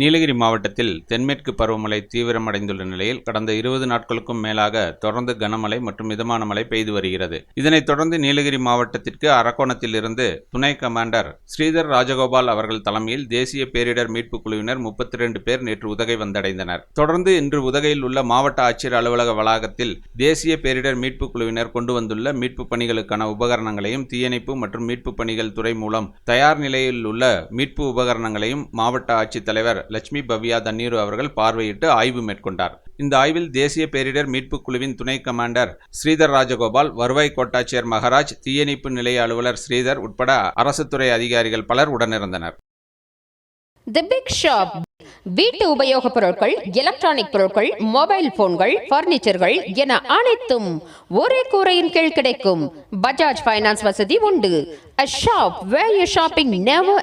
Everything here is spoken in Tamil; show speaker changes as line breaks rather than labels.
நீலகிரி மாவட்டத்தில் தென்மேற்கு பருவமழை தீவிரமடைந்துள்ள நிலையில் கடந்த இருபது நாட்களுக்கும் மேலாக தொடர்ந்து கனமழை மற்றும் மிதமான மழை பெய்து வருகிறது. இதனைத் தொடர்ந்து நீலகிரி மாவட்டத்திற்கு அரக்கோணத்திலிருந்து துணை கமாண்டர் ஸ்ரீதர் ராஜகோபால் அவர்கள் தலைமையில் தேசிய பேரிடர் மீட்புக் குழுவினர் முப்பத்தி இரண்டு பேர் நேற்று உதகை வந்தடைந்தனர். தொடர்ந்து இன்று உதகையில் உள்ள மாவட்ட ஆட்சியர் அலுவலக வளாகத்தில் தேசிய பேரிடர் மீட்புக் குழுவினர் கொண்டு வந்துள்ள மீட்புப் பணிகளுக்கான உபகரணங்களையும் தீயணைப்பு மற்றும் மீட்புப் பணிகள் துறை மூலம் தயார் நிலையில் உள்ள மீட்பு உபகரணங்களையும் மாவட்ட ஆட்சித்தலைவர் லட்சுமி பவ்யா தண்ணீரு அவர்கள் பார்வையிட்டு ஆய்வு மேற்கொண்டார். இந்த ஆய்வில் தேசிய பேரிடர் மீட்புக் குழுவின் துணை கமாண்டர் ஸ்ரீதர் ராஜகோபால் வருவாய் கோட்டாட்சியர் மகராஜ் தீயணைப்பு நிலைய அலுவலர் ஸ்ரீதர் உட்பட அரசு துறை அதிகாரிகள் பலர் உடனிருந்தனர்.
தி பிக் ஷாப் வீட்டு உபயோகப் பொருட்கள் எலக்ட்ரானிக் பொருட்கள் மொபைல் போன்கள் பர்னிச்சர்கள் என அனைத்தும் ஒரே கூரையின் கீழ் கிடைக்கும். பஜாஜ் ஃபைனான்ஸ் வசதி உண்டு. A shop where you shopping never